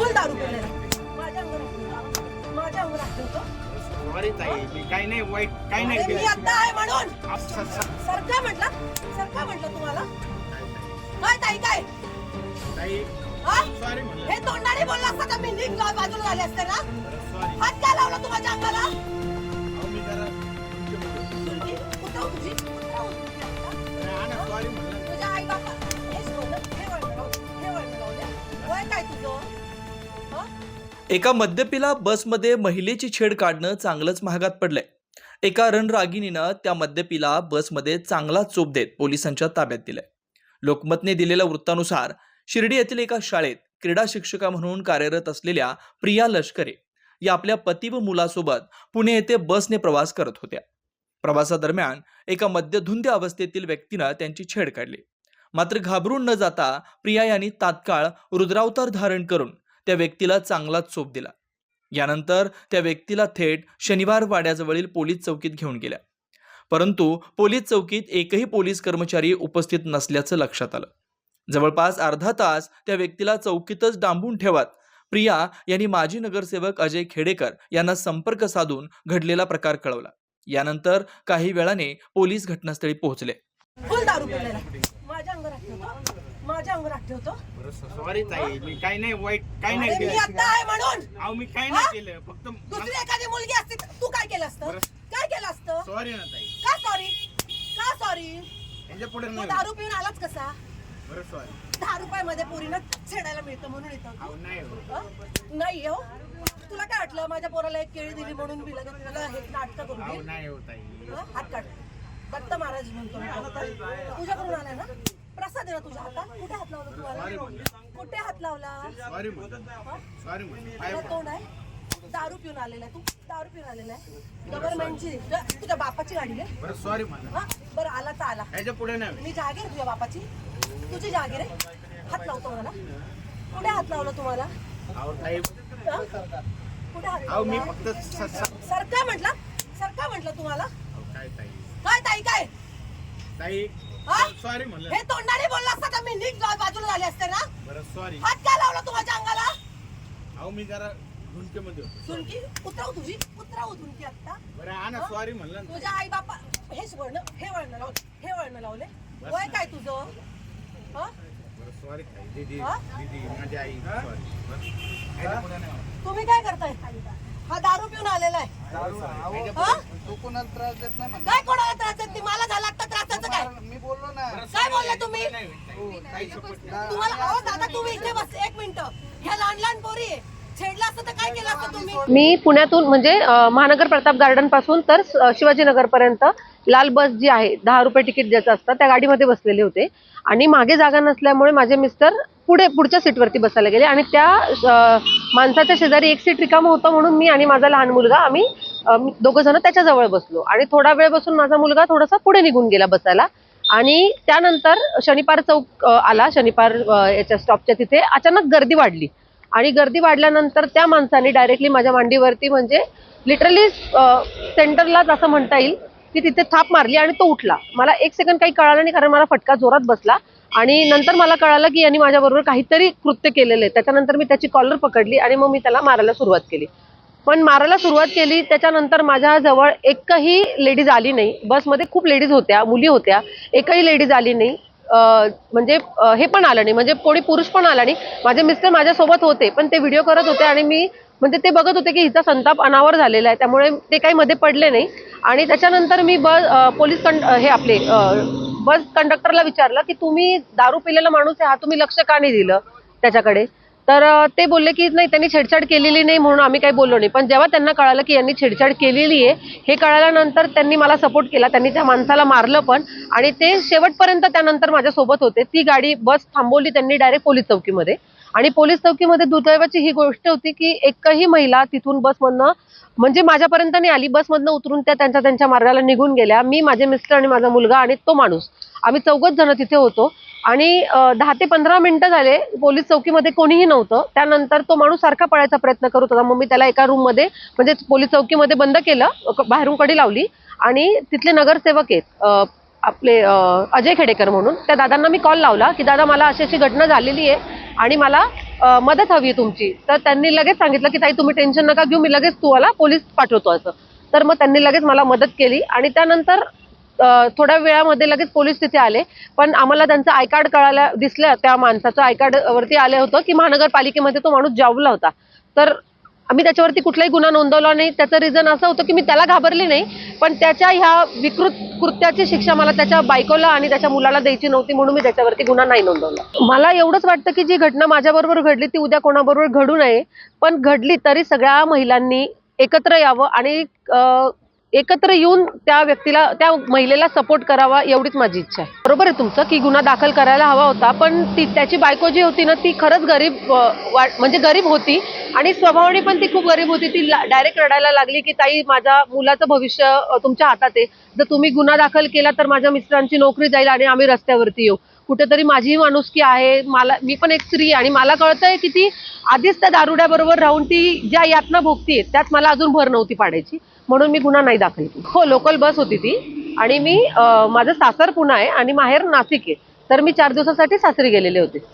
फुल दारू पिलेला आहे. माझ्या अंगावर हात ठेवतो. माझ्या अंगावर हात. ठेवतो. सॉरी ताई मी काही नाही वाईट काही नाही अरे मी केलं. आता आहे म्हणून. असं- असं- सरका म्हटलं सरका म्हटलं तुम्हाला. काय ताई काय? ताई हा? सॉरी म्हणलं हे तोंडाने बोलला असता तर मी नीट बाजूला झाले असते ना? सॉरी हात काय लावला तू माझ्या अंगाला? अहो मी जरा तुमच्या बरोबर. तुझी उतरव तुझी उतरव तुझी आता. अरे हा ना सॉरी म्हणलं तुझ्या आई बापा हेच बोललं हे वळण लाव हे वळण लावले वय काय तुझं? हा? एका मद्यपीला बसमध्ये महिलेची छेड काढणं चांगलंच महागात पडलंय. एका रणरागिणीनं त्या मद्यपीला बसमध्ये चांगला चोप देत पोलिसांच्या ताब्यात दिलंय. लोकमतने दिलेल्या वृत्तानुसार शिर्डी येथील एका शाळेत क्रीडा शिक्षिका म्हणून कार्यरत असलेल्या प्रिया लष्करे या आपल्या पती व मुलासोबत पुणे येथे बसने प्रवास करत होत्या. प्रवासादरम्यान एका मद्यधुंद अवस्थेतील व्यक्तीनं त्यांची छेड काढली. मात्र घाबरून न जाता प्रिया यांनी तात्काळ रुद्रावतार धारण करून त्या व्यक्तीला चांगलाच चोप दिला. यानंतर त्या व्यक्तीला थेट शनिवार वाड्याजवळील पोलीस चौकीत घेऊन गेल्या. परंतु पोलीस चौकीत एकही पोलीस कर्मचारी उपस्थित नसल्याचं लक्षात आलं. जवळपास अर्धा तास त्या व्यक्तीला चौकीतच डांबून ठेवत प्रिया यांनी माजी नगरसेवक अजय खेडेकर यांना संपर्क साधून घडलेला प्रकार कळवला. यानंतर काही वेळाने पोलीस घटनास्थळी पोहोचले फुल दारू पिलेला आहे. माझ्या अंगावर हात ठेवतो माझ्या अंगावर हात. ठेवतो सॉरी ताई मी काही नाही वाईट काही नाही अरे मी केलं. आता आहे म्हणून. अहो मी काही हा? नाही केलं फक्त दुसरी एखादी मुलगी असती तर तू काय केलं असतं. काय केलं असतं? सॉरी ना ताई. का सॉरी का सॉरी याच्यापुढे तू नाही दारू पिऊन आलाच कसा? बरं सॉरी दहा रुपयामध्ये पोरीनं छेडायला मिळतं म्हणून येतं अहो नाही हो. हं? नाही हो? तुला काय वाटलं? माझ्या पोराला एक केळी दिली म्हणून मी लगेच तुला हे नाटक करून अहो नाही हो ताई. हं? हात काढ. दत्त महाराज म्हणतो मी. तुझ्याकडून आलाय ना? प्रसाद आहे ना तुझ्या हातात? कुठे हात लावला तुम्हाला कुठे हात लावला? सॉरी? सॉरी तुला तोंड आहे? दारू पिऊन आलेला आहे. तू दारू पिऊन आलेला आहे. गव्हर्नमेंटची तुझ्या बापाची गाडी आहे. बरं सॉरी हा? बरं आला तर आला. याच्यापुढे नाही मी जागीर तुझ्या बापाची. तुझी जागीर आहे. हात लावतो मला. कुठे हात लावला तुम्हाला? कुठे हात मी फक्त सरका म्हटलं? सरका म्हटलं तुम्हाला? अहो, काय ताई? काय ताई काय? ताई हा? सॉरी म्हणलं. हे तोंडाने बोलला असता तर मी नीट बाजूला झाले असते ना? बरं सॉरी हात काय लावला तू माझ्या अंगाला? अहो मी जरा झुंकेमध्ये होतो झुणकी? उतरव तुझी. उतरव झुणकी आता. बरं हा ना सॉरी म्हणलं ना. तुझ्या आई बापा हेच वळण हे वळण लावले हे वळण लावले. बस वय ना. काय तुझं? हं? बरं सॉरी ताई. दीदी हा? दीदी माझी आई सॉरी. तुम्ही काय करताय? हा दारू पिऊन आलेला आहे. हं? तू कोणाला त्रास देत नाही म्हणा काय कोणाला त्रास देत नाही? मला झाला आता त्रासाचं काय? मी बोललो ना. काय बोलले तुम्ही. तुम्हाला अहो दादा तुम्ही इथे बस एक मिनिट. ह्या लहान लहान पोरी आहे. छेडलं असतं तर काय केलं असतं तुम्ही? मी पुण्यातून म्हणजे अ, महानगर प्रताप गार्डनपासून तर अ, शिवाजीनगर पर्यंत लाल बस जी आहे दहा रुपये तिकीट ज्याचं असतं त्या गाडीमध्ये बसलेले होते. आणि मागे जागा नसल्यामुळे माझे मिस्टर पुढे पुढच्या सीटवरती बसायला गेले. आणि त्या माणसाच्या शेजारी एक सीट रिकामं होतं म्हणून मी आणि माझा लहान मुलगा आम्ही दोघं जण त्याच्याजवळ बसलो. आणि थोडा वेळ बसून माझा मुलगा थोडासा पुढे निघून गेला बसायला. आणि त्यानंतर शनिपार चौक आला. शनिपार याच्या स्टॉपच्या तिथे अचानक गर्दी वाढली. आणि गर्दी वाढल्यानंतर त्या माणसाने डायरेक्टली माझ्या मांडीवरती म्हणजे लिटरली सेंटरलाच असं म्हणता येईल की तिथे थाप मारली आणि तो उठला. मला एक सेकंड काही कळालं नाही कारण मला फटका जोरात बसला. आणि नंतर मला कळालं की यांनी माझ्याबरोबर काहीतरी कृत्य केलेलं आहे. त्याच्यानंतर मी त्याची कॉलर पकडली आणि मग मी त्याला मारायला सुरुवात केली. पण मारायला सुरुवात केली त्याच्यानंतर माझ्याजवळ एकही लेडीज आली नाही. बसमध्ये खूप लेडीज होत्या मुली होत्या. एकही लेडीज आली नाही. म्हणजे हे पण आलं नाही. म्हणजे कोणी पुरुष पण आला नाही. माझे मिस्टर माझ्यासोबत होते पण ते व्हिडिओ करत होते आणि मी म्हणजे ते बघत होते की हिचा संताप अनावर झालेला आहे त्यामुळे ते काही मध्ये पडले नाही. आणि त्याच्यानंतर मी बस पोलीस कंड हे आपले बस कंडक्टरला विचारलं की तुम्ही दारू पिलेला माणूस आहे हा तुम्ही लक्ष का नाही दिलं त्याच्याकडे? तर ते बोलले की नाही त्यांनी छेडछाड केलेली नाही म्हणून आम्ही काही बोललो नाही. पण जेव्हा त्यांना कळालं की यांनी छेडछाड केलेली आहे हे कळाल्यानंतर त्यांनी मला सपोर्ट केला. त्यांनी त्या माणसाला मारलं पण. आणि ते शेवटपर्यंत त्यानंतर माझ्यासोबत होते. ती गाडी बस थांबवली त्यांनी डायरेक्ट पोलीस चौकीमध्ये. आणि पोलीस चौकीमध्ये दुर्दैवाची ही गोष्ट होती की एकही महिला तिथून बसमधनं म्हणजे माझ्यापर्यंत नाही आली बसमधनं उतरून त्या त्यांच्या त्यांच्या मार्गाला निघून गेल्या. मी माझे मिस्टर आणि माझा मुलगा आणि तो माणूस. आम्ही चौघच जण तिथे होतो. आणि दहा ते पंधरा मिनिटं झाले पोलीस चौकीमध्ये कोणीही नव्हतं. त्यानंतर तो माणूस सारखा पळायचा प्रयत्न करत होता. मग मी त्याला एका रूममध्ये म्हणजे पोलीस चौकीमध्ये बंद केलं बाहेरून कडी लावली. आणि तिथले नगरसेवक आहेत आपले अजय खेडेकर म्हणून. त्या दादांना मी कॉल लावला की दादा मला अशी अशी घटना झालेली आहे आणि मला मदत हवी आहे तुमची. तर त्यांनी लगेच सांगितलं की ताई तुम्ही टेन्शन नका घेऊ मी लगेच तुम्हाला पोलीस पाठवतो असं. तर मग त्यांनी लगेच मला मदत केली आणि त्यानंतर थोड्या वेळामध्ये लगेच पोलीस तिथे आले. पण आम्हाला त्यांचं आय कार्ड कळायला दिसलं त्या माणसाचं आय कार्ड वरती आलं होतं की महानगरपालिकेमध्ये तो माणूस जावला होता. तर आम्ही त्याच्यावरती कुठलाही गुन्हा नोंदवला नाही. त्याचं रिझन असं होतं की मी त्याला घाबरली नाही पण त्याच्या ह्या विकृत कृत्याची शिक्षा मला त्याच्या बायकोला आणि त्याच्या मुलाला द्यायची नव्हती म्हणून मी त्याच्यावरती गुन्हा नाही नोंदवला. मला एवढंच वाटतं की जी घटना माझ्याबरोबर घडली ती उद्या कोणाबरोबर घडू नये पण घडली तरी सगळ्या महिलांनी एकत्र यावं आणि एकत्र येऊन त्या व्यक्तीला त्या महिलेला सपोर्ट करावा एवढीच माझी इच्छा आहे. बरोबर आहे तुमचं की गुन्हा दाखल करायला हवा होता पण ती त्याची बायको जी होती ना ती खरंच गरीब म्हणजे गरीब होती आणि स्वभावाने पण ती खूप गरीब होती. ती डायरेक्ट रडायला लागली की ताई माझ्या मुलाचं भविष्य तुमच्या हातात आहे. जर तुम्ही गुन्हा दाखल केला तर माझ्या मिस्टरांची नोकरी जाईल आणि आम्ही रस्त्यावरती येऊ. कुठेतरी माझीही माणुसकी आहे मला मी पण एक स्त्री आहे आणि मला कळतंय की ती आधीच त्या दारुड्याबरोबर राहून ती ज्या यातना भोगतीये त्यात मला अजून भर नव्हती पाडायची. म्हणून मी गुन्हा नाही दाखल केला. हो लोकल बस होती ती. आणि मी माझं सासर पुणे आहे आणि माहेर नाशिक आहे. तर मी चार दिवसासाठी सासरी गेलेले होते.